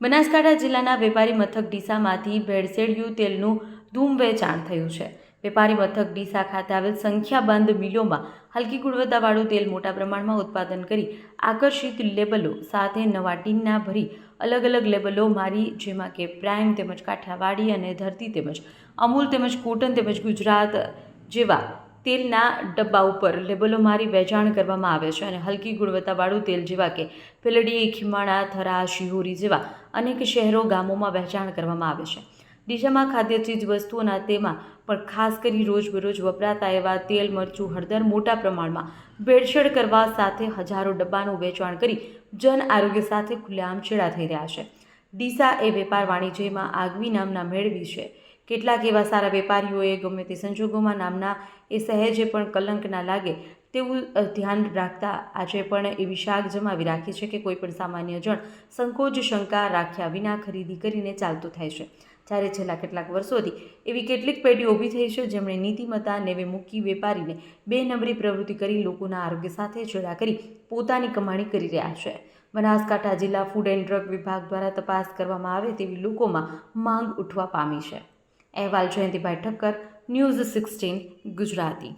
બનાસકાંઠા જિલ્લાના વેપારી મથક ડીસામાંથી ભેળસેળિયું તેલનું ધૂમ વેચાણ થયું છે. વેપારી મથક ડીસા ખાતે આવેલ સંખ્યાબંધ મિલોમાં હલકી ગુણવત્તાવાળું તેલ મોટા પ્રમાણમાં ઉત્પાદન કરી આકર્ષિત લેબલો સાથે નવા ટીનના ભરી અલગ અલગ લેબલો મારી જેમાં કે પ્રાઇમ તેમજ કાઠિયાવાડી અને ધરતી તેમજ અમૂલ તેમજ કોટન તેમજ ગુજરાત જેવા તેલના ડબ્બા ઉપર લેબલો મારી વેચાણ કરવામાં આવે છે અને હલકી ગુણવત્તાવાળું તેલ જેવા કે પેલડી, ખીમાણા, થરા, શિહોરી જેવા અનેક શહેરો ગામોમાં વહેંચાણ કરવામાં આવે છે. ડીસામાં ખાદ્ય ચીજ વસ્તુઓના તેમાં પણ ખાસ કરી રોજબરોજ વપરાતા એવા તેલ, મરચું, હળદર મોટા પ્રમાણમાં ભેળસેળ કરવા સાથે હજારો ડબ્બાનું વેચાણ કરી જન આરોગ્ય સાથે ખુલ્લેઆમ છેડા થઈ રહ્યા છે. ડીસા એ વેપાર વાણિજ્યમાં આગવી નામના મેળવી છે. કેટલાક એવા સારા વેપારીઓએ ગમે તે સંજોગોમાં નામના એ સહેજે પણ કલંક ના લાગે તેવું ધ્યાન રાખતા આજે પણ એવી શાક જમાવી રાખી છે કે કોઈ પણ સામાન્ય જણ સંકોચ, શંકા રાખ્યા વિના ખરીદી કરીને ચાલતું થાય છે. જ્યારે છેલ્લા કેટલાક વર્ષોથી એવી કેટલીક પેઢીઓ ઊભી થઈ છે, જેમણે નીતિમત્તા નેવે મૂકી વેપારીને બે નંબરી પ્રવૃત્તિ કરી, લોકોના આરોગ્ય સાથે છેડા કરી પોતાની કમાણી કરી રહ્યા છે. બનાસકાંઠા જિલ્લા ફૂડ એન્ડ ડ્રગ વિભાગ દ્વારા તપાસ કરવામાં આવે તેવી લોકોમાં માંગ ઉઠવા પામી છે. અહેવાલ જયંતિભાઈ ઠક્કર ન્યૂઝ સિક્સટીન ગુજરાતી.